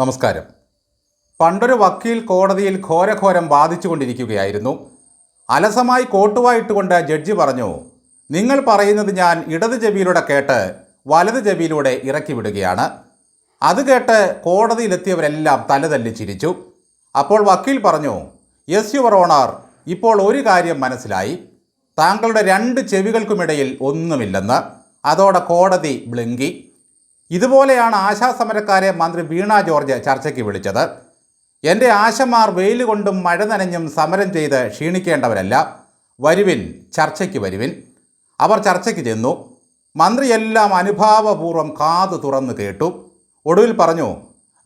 നമസ്കാരം. പണ്ടൊരു വക്കീൽ കോടതിയിൽ ഘോരഘോരം ബാധിച്ചുകൊണ്ടിരിക്കുകയായിരുന്നു അലസമായി കോട്ടുവായിട്ടുകൊണ്ട് ജഡ്ജി പറഞ്ഞു നിങ്ങൾ പറയുന്നത് ഞാൻ ഇടത് ചെവിയിലൂടെ കേട്ട് വലത് ചെവിയിലൂടെ ഇറക്കി വിടുകയാണ്. അത് കേട്ട് കോടതിയിലെത്തിയവരെല്ലാം തലതല്ലി ചിരിച്ചു. അപ്പോൾ വക്കീൽ പറഞ്ഞു യെസ് യുവർ ഓണർ ഇപ്പോൾ ഒരു കാര്യം മനസ്സിലായി. താങ്കളുടെ രണ്ട് ചെവികൾക്കുമിടയിൽ ഒന്നുമില്ലെന്ന്. അതോടെ കോടതി ബ്ലിങ്കി ഇതുപോലെയാണ് ആശാസമരക്കാരെ മന്ത്രി വീണ ജോർജ് ചർച്ചയ്ക്ക് വിളിച്ചത്. എന്റെ ആശമാർ വെയിൽ കൊണ്ടും മഴ നനഞ്ഞും സമരം ചെയ്ത് ക്ഷീണിക്കേണ്ടവരല്ല. വരുവിൻ ചർച്ചയ്ക്ക് വരുവിൻ. അവർ ചർച്ചയ്ക്ക് ചെന്നു. മന്ത്രിയെല്ലാം അനുഭാവപൂർവം കാതു തുറന്ന് കേട്ടു. ഒടുവിൽ പറഞ്ഞു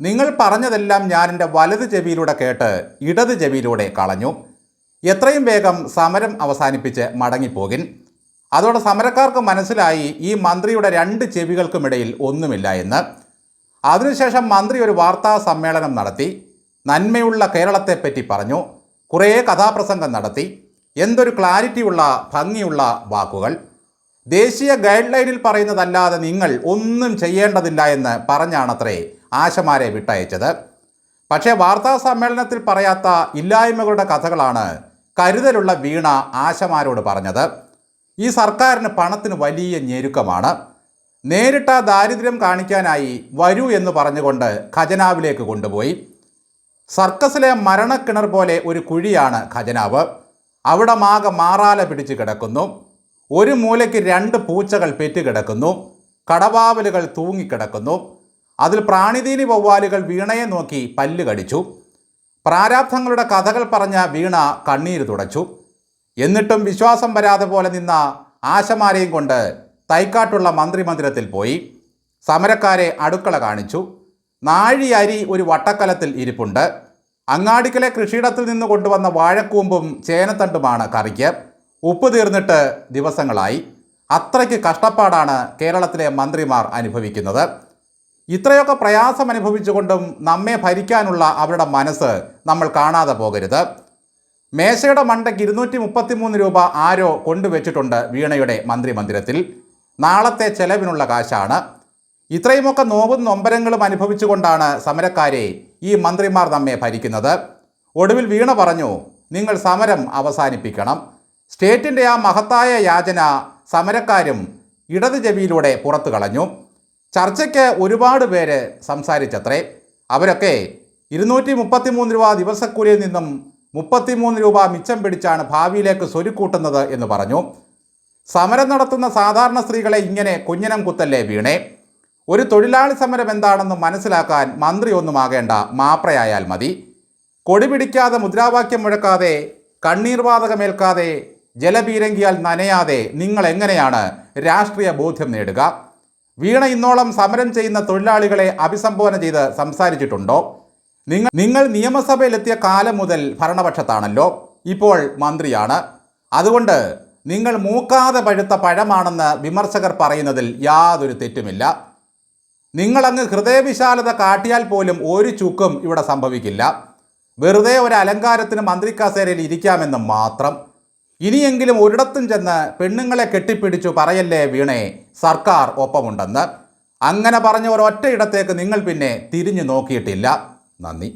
നിങ്ങൾ പറഞ്ഞതെല്ലാം ഞാൻ എന്റെ വലത് ചെവിയിലൂടെ കേട്ട് ഇടത് ചെവിയിലൂടെ കളഞ്ഞു. എത്രയും വേഗം സമരം അവസാനിപ്പിച്ച് മടങ്ങിപ്പോകിൻ. അതോടെ സമരക്കാർക്ക് മനസ്സിലായി ഈ മന്ത്രിയുടെ രണ്ട് ചെവികൾക്കുമിടയിൽ ഒന്നുമില്ല എന്ന്. അതിനുശേഷം മന്ത്രി ഒരു വാർത്താ സമ്മേളനം നടത്തി നന്മയുള്ള കേരളത്തെപ്പറ്റി പറഞ്ഞു കുറേ കഥാപ്രസംഗം നടത്തി എന്തൊരു ക്ലാരിറ്റിയുള്ള ഭംഗിയുള്ള വാക്കുകൾ. ദേശീയ ഗൈഡ് ലൈനിൽ പറയുന്നതല്ലാതെ നിങ്ങൾ ഒന്നും ചെയ്യേണ്ടതില്ല എന്ന് പറഞ്ഞാണത്രേ ആശമാരെ വിട്ടയച്ചത്. പക്ഷേ വാർത്താ സമ്മേളനത്തിൽ പറയാത്ത ഇല്ലായ്മകളുടെ കഥകളാണ് കരുതലുള്ള വീണ ആശമാരോട് പറഞ്ഞത്. ഈ സർക്കാരിന് പണത്തിന് വലിയ ഞെരുക്കമാണ്. നേരിട്ട ദാരിദ്ര്യം കാണിക്കാനായി വരൂ എന്ന് പറഞ്ഞുകൊണ്ട് ഖജനാവിലേക്ക് കൊണ്ടുപോയി. സർക്കസിലെ മരണക്കിണർ പോലെ ഒരു കുഴിയാണ് ഖജനാവ്. അവിടെ മാകെ മാറാല പിടിച്ച് കിടക്കുന്നു. ഒരു മൂലയ്ക്ക് രണ്ട് പൂച്ചകൾ പെറ്റുകിടക്കുന്നു കടവാവലുകൾ തൂങ്ങിക്കിടക്കുന്നു. അതിൽ പ്രാണിതീനി വവ്വാലുകൾ വീണയെ നോക്കി പല്ല് കടിച്ചു. പ്രാരാബ്ധങ്ങളുടെ കഥകൾ പറഞ്ഞ വീണ കണ്ണീര് തുടച്ചു. എന്നിട്ടും വിശ്വാസം വരാതെ പോലെ നിന്ന ആശമാരെയും കൊണ്ട് തൈക്കാട്ടുള്ള മന്ത്രിമന്ദിരത്തിൽ പോയി. സമരക്കാരെ അടുക്കള കാണിച്ചു. നാഴി അരി ഒരു വട്ടക്കലത്തിൽ ഇരിപ്പുണ്ട്. അങ്ങാടിക്കലെ കൃഷിയിടത്തിൽ നിന്ന് കൊണ്ടുവന്ന വാഴക്കൂമ്പും ചേനത്തണ്ടുമാണ് കറിക്ക്. ഉപ്പ് തീർന്നിട്ട് ദിവസങ്ങളായി. അത്രയ്ക്ക് കഷ്ടപ്പാടാണ് കേരളത്തിലെ മന്ത്രിമാർ അനുഭവിക്കുന്നത്. ഇത്രയൊക്കെ പ്രയാസം അനുഭവിച്ചുകൊണ്ടും നമ്മെ ഭരിക്കാനുള്ള അവരുടെ മനസ്സ് നമ്മൾ കാണാതെ പോകരുത്. മേശയുടെ മണ്ടയ്ക്ക് ഇരുന്നൂറ്റി മുപ്പത്തിമൂന്ന് രൂപ ആരോ കൊണ്ടുവച്ചിട്ടുണ്ട് വീണയുടെ മന്ത്രിമന്ദിരത്തിൽ. നാളത്തെ ചെലവിനുള്ള കാശാണ്. ഇത്രയുമൊക്കെ നോവും നൊമ്പരങ്ങളും അനുഭവിച്ചുകൊണ്ടാണ് സമരക്കാരെ ഈ മന്ത്രിമാർ നമ്മെ ഭരിക്കുന്നത്. ഒടുവിൽ വീണ പറഞ്ഞു നിങ്ങൾ സമരം അവസാനിപ്പിക്കണം. സ്റ്റേറ്റിന്റെ ആ മഹത്തായ യാചന സമരക്കാരും ഇടത് ചെവിയിലൂടെ പുറത്തു കളഞ്ഞു. ചർച്ചയ്ക്ക് ഒരുപാട് പേര് സംസാരിച്ചത്രേ. അവരൊക്കെ ഇരുന്നൂറ്റി മുപ്പത്തിമൂന്ന് രൂപ ദിവസക്കൂലിയിൽ നിന്നും മുപ്പത്തിമൂന്ന് രൂപ മിച്ചം പിടിച്ചാണ് ഭാവിയിലേക്ക് സ്വരുക്കൂട്ടുന്നത് എന്ന് പറഞ്ഞു. സമരം നടത്തുന്ന സാധാരണ സ്ത്രീകളെ ഇങ്ങനെ കുഞ്ഞനം കുത്തല്ലേ വീണേ? ഒരു തൊഴിലാളി സമരം എന്താണെന്ന് മനസ്സിലാക്കാൻ മന്ത്രി ഒന്നുമാകേണ്ട മാപ്രയായാൽ മതി. കൊടി പിടിക്കാതെ മുദ്രാവാക്യം മുഴക്കാതെ കണ്ണീർവാതകമേൽക്കാതെ ജലപീരങ്കിയാൽ നനയാതെ നിങ്ങൾ എങ്ങനെയാണ് രാഷ്ട്രീയ ബോധ്യം നേടുക? വീണ ഇന്നോളം സമരം ചെയ്യുന്ന തൊഴിലാളികളെ അഭിസംബോധന ചെയ്ത് സംസാരിച്ചിട്ടുണ്ടോ? നിങ്ങൾ നിങ്ങൾ നിയമസഭയിലെത്തിയ കാലം മുതൽ ഭരണപക്ഷത്താണല്ലോ. ഇപ്പോൾ മന്ത്രിയാണ്. അതുകൊണ്ട് നിങ്ങൾ മൂക്കാതെ പഴുത്ത പഴമാണെന്ന് വിമർശകർ പറയുന്നതിൽ യാതൊരു തെറ്റുമില്ല. നിങ്ങളങ്ങ് ഹൃദയവിശാലത കാട്ടിയാൽ പോലും ഒരു ചുക്കും ഇവിടെ സംഭവിക്കില്ല. വെറുതെ ഒരു അലങ്കാരത്തിന് മന്ത്രി കസേരയിൽ ഇരിക്കാമെന്ന് മാത്രം. ഇനിയെങ്കിലും ഒരിടത്തും ചെന്ന് പെണ്ണുങ്ങളെ കെട്ടിപ്പിടിച്ചു പറയല്ലേ വീണേ സർക്കാർ ഒപ്പമുണ്ടെന്ന്. അങ്ങനെ പറഞ്ഞ ഒരൊറ്റ ഇടത്തേക്ക് നിങ്ങൾ പിന്നെ തിരിഞ്ഞു നോക്കിയിട്ടില്ല. നന്ദി.